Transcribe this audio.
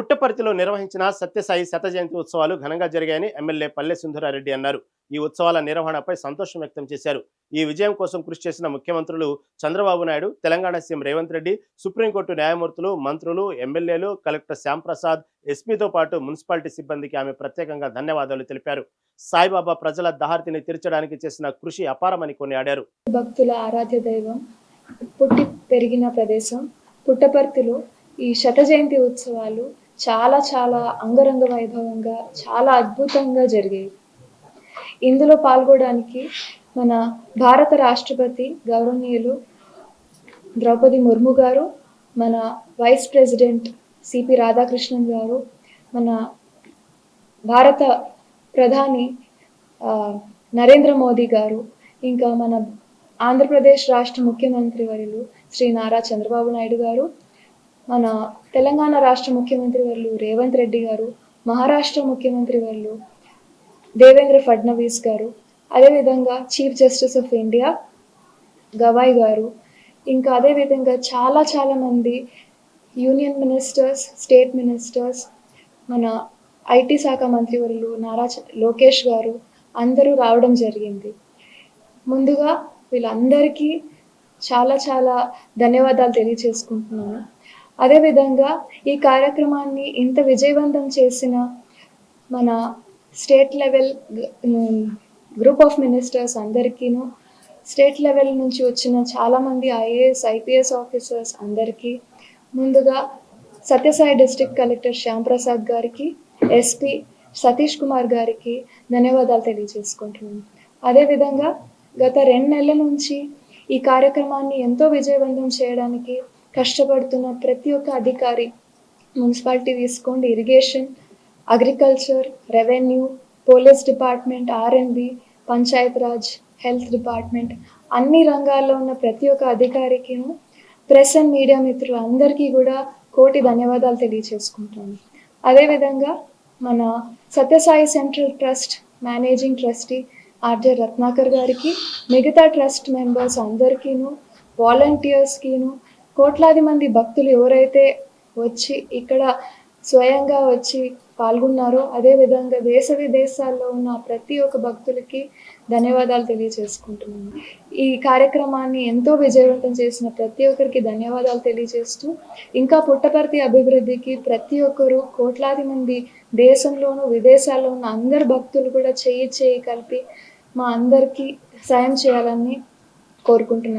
పుట్టపర్తిలో నిర్వహించిన సత్యసాయి శత జయంతి ఉత్సవాలు ఘనంగా జరిగాయని ఎమ్మెల్యే పల్లె సుందరారెడ్డి అన్నారు. ఈ ఉత్సవాల నిర్వహణపై సంతోషం వ్యక్తం చేశారు. ఈ విజయం కోసం కృషి చేసిన ముఖ్యమంత్రులు Chandrababu Naidu Telangana CM Revanth Reddy supreme court న్యాయమూర్తులు మంత్రులు ఎమ్మెల్యేలు కలెక్టర్ శ్యాంప్రసాద్ ఎస్పీతో పాటు మున్సిపాలిటీ సిబ్బందికి ఆమె ప్రత్యేకంగా ధన్యవాదాలు తెలిపారు. సాయిబాబా ప్రజల దహార్తిని తీర్చడానికి చేసిన కృషి అపారమని కొనియాడారు. భక్తుల ఆరాధ్య దైవం పుట్టి పెరిగిన ప్రదేశం పుట్టపర్తిలో ఈ శత జయంతి ఉత్సవాలు చాలా చాలా అంగరంగ వైభవంగా చాలా అద్భుతంగా జరిగాయి. ఇందులో పాల్గొనడానికి మన భారత రాష్ట్రపతి గౌరవనీయులు ద్రౌపది ముర్ము గారు మన వైస్ ప్రెసిడెంట్ సిపి రాధాకృష్ణన్ గారు మన భారత ప్రధాని ఆ, నరేంద్ర మోదీ గారు ఇంకా మన ఆంధ్రప్రదేశ్ రాష్ట్ర ముఖ్యమంత్రి వర్యులు శ్రీ నారా చంద్రబాబు నాయుడు గారు మన తెలంగాణ రాష్ట్ర ముఖ్యమంత్రి వాళ్ళు రేవంత్ రెడ్డి గారు మహారాష్ట్ర ముఖ్యమంత్రి వాళ్ళు దేవేంద్ర ఫడ్నవీస్ గారు అదేవిధంగా chief justice of India Gavai garu ఇంకా అదేవిధంగా చాలా చాలా మంది యూనియన్ మినిస్టర్స్ స్టేట్ మినిస్టర్స్ మన ఐటీ శాఖ మంత్రివర్యులు నారా లోకేష్ గారు అందరూ రావడం జరిగింది. ముందుగా వీళ్ళందరికీ చాలా చాలా ధన్యవాదాలు తెలియజేసుకుంటున్నాను. అదేవిధంగా ఈ కార్యక్రమాన్ని ఇంత విజయవంతం చేసిన మన state level group of ministers అందరికీను state level నుంచి వచ్చిన చాలామంది ఐఏఎస్ ఐపీఎస్ ఆఫీసర్స్ అందరికీ ముందుగా సత్యసాయి డిస్ట్రిక్ట్ కలెక్టర్ శ్యాంప్రసాద్ గారికి ఎస్పీ సతీష్ కుమార్ గారికి ధన్యవాదాలు తెలియజేసుకుంటున్నాను అదేవిధంగా గత రెండు నెలల నుంచి ఈ కార్యక్రమాన్ని ఎంతో విజయవంతం చేయడానికి కష్టపడుతున్న ప్రతి ఒక్క అధికారి మున్సిపాలిటీ తీసుకోండి. Irrigation agriculture revenue police department R and B panchayat raj health department అన్ని రంగాల్లో ఉన్న ప్రతి ఒక్క అధికారికి ప్రెస్ అండ్ మీడియా మిత్రులు అందరికీ కూడా కోటి ధన్యవాదాలు తెలియచేసుకుంటాను. అదేవిధంగా మన Sathya Sai central trust managing trustee RJ Ratnakar గారికి మిగతా ట్రస్ట్ మెంబర్స్ అందరికీను వాలంటీర్స్కిను కోట్లాది మంది భక్తులు ఎవరైతే వచ్చి ఇక్కడ స్వయంగా వచ్చి పాల్గొన్నారో అదేవిధంగా దేశ విదేశాల్లో ఉన్న ప్రతి ఒక్క భక్తులకి ధన్యవాదాలు తెలియజేసుకుంటున్నాను. ఈ కార్యక్రమాన్ని ఎంతో విజయవంతం చేసిన ప్రతి ఒక్కరికి ధన్యవాదాలు తెలియజేస్తూ ఇంకా పుట్టపర్తి అభివృద్ధికి ప్రతి ఒక్కరు కోట్లాది మంది దేశంలోనూ విదేశాల్లో ఉన్న అందరు భక్తులు కూడా చేయి చేయి కలిపి మా అందరికీ సాయం చేయాలని కోరుకుంటున్నాను.